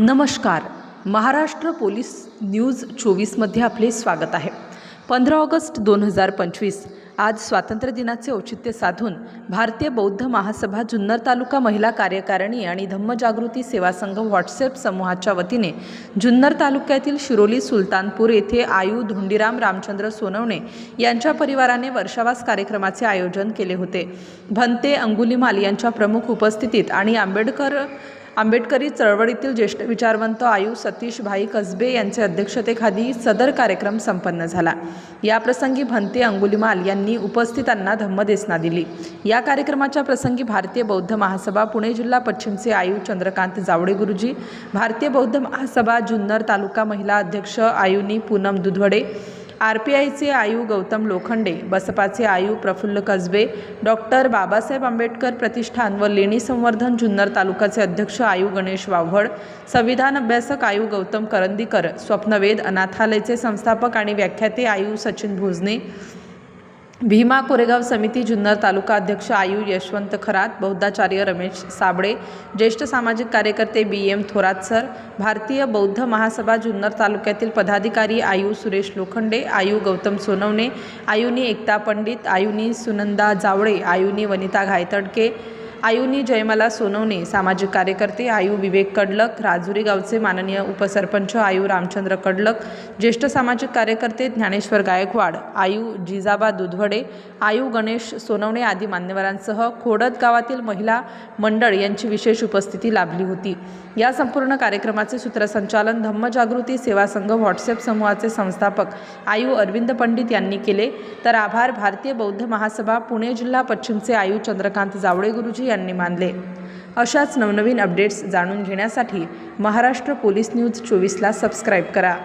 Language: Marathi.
नमस्कार. महाराष्ट्र पोलीस न्यूज चोवीसमध्ये आपले स्वागत आहे. पंधरा ऑगस्ट दोन हजार पंचवीस आज स्वातंत्र्य दिनाचे औचित्य साधून भारतीय बौद्ध महासभा जुन्नर तालुका महिला कार्यकारिणी आणि धम्मजागृती सेवा संघ व्हॉट्सअप समूहाच्या वतीने जुन्नर तालुक्यातील शिरोली सुलतानपूर येथे आयु धोंडीराम रामचंद्र सोनवणे यांच्या परिवाराने वर्षावास कार्यक्रमाचे आयोजन केले होते. भंते अंगुलीमाल यांच्या प्रमुख उपस्थितीत आणि आंबेडकर आंबेडकरी चळवळीतील ज्येष्ठ विचारवंत आयु सतीश भाई कसबे यांच्या अध्यक्षतेखाली सदर कार्यक्रम संपन्न झाला. या प्रसंगी भंते अंगुलीमाल यांनी उपस्थितांना धम्मदेसना दिली. या कार्यक्रमाच्या प्रसंगी भारतीय बौद्ध महासभा पुणे जिल्हा पश्चिमचे आयु चंद्रकांत जावडे गुरुजी भारतीय बौद्ध महासभा जुन्नर तालुका महिला अध्यक्ष आयुनी पूनम दुधवडे आर पी आयचे आयु गौतम लोखंडे बसपाचे आयु प्रफुल्ल कसबे डॉक्टर बाबासाहेब आंबेडकर प्रतिष्ठान व लेणी संवर्धन जुन्नर तालुक्याचे अध्यक्ष आयु गणेश वाव्हड संविधान अभ्यासक आयु गौतम करंदीकर स्वप्नवेद अनाथालयचे संस्थापक आणि व्याख्याते आयु सचिन भोजने भीमा कोरेगाव समिती जुन्नर तालुका अध्यक्ष आयु यशवंत खरात बौद्धाचार्य रमेश साबळे ज्येष्ठ सामाजिक कार्यकर्ते बी एम थोरात सर भारतीय बौद्ध महासभा जुन्नर तालुक्यातील पदाधिकारी आयु सुरेश लोखंडे आयु गौतम सोनवणे आयुनी एकता पंडित आयुनी सुनंदा जावळे आयुनी वनिता घायतडके आयुनी जयमाला सोनवणे सामाजिक कार्यकर्ते आयू विवेक कडलक राजुरी गावचे माननीय उपसरपंच आयू रामचंद्र कडलक ज्येष्ठ सामाजिक कार्यकर्ते ज्ञानेश्वर गायकवाड आयु जिजाबा दुधवडे आयु गणेश सोनवणे आदी मान्यवरांसह खोडद गावातील महिला मंडळ यांची विशेष उपस्थिती लाभली होती. या संपूर्ण कार्यक्रमाचे सूत्रसंचालन धम्मजागृती सेवा संघ व्हॉट्सअप समूहाचे संस्थापक आयू अरविंद पंडित यांनी केले. तर आभार भारतीय बौद्ध महासभा पुणे जिल्हा पश्चिमचे आयु चंद्रकांत जावळे गुरुजी यांनी मानले. अशाच नवनवीन अपडेट्स जाणून घेण्यासाठी महाराष्ट्र पोलीस न्यूज चोवीसला सबस्क्राईब करा.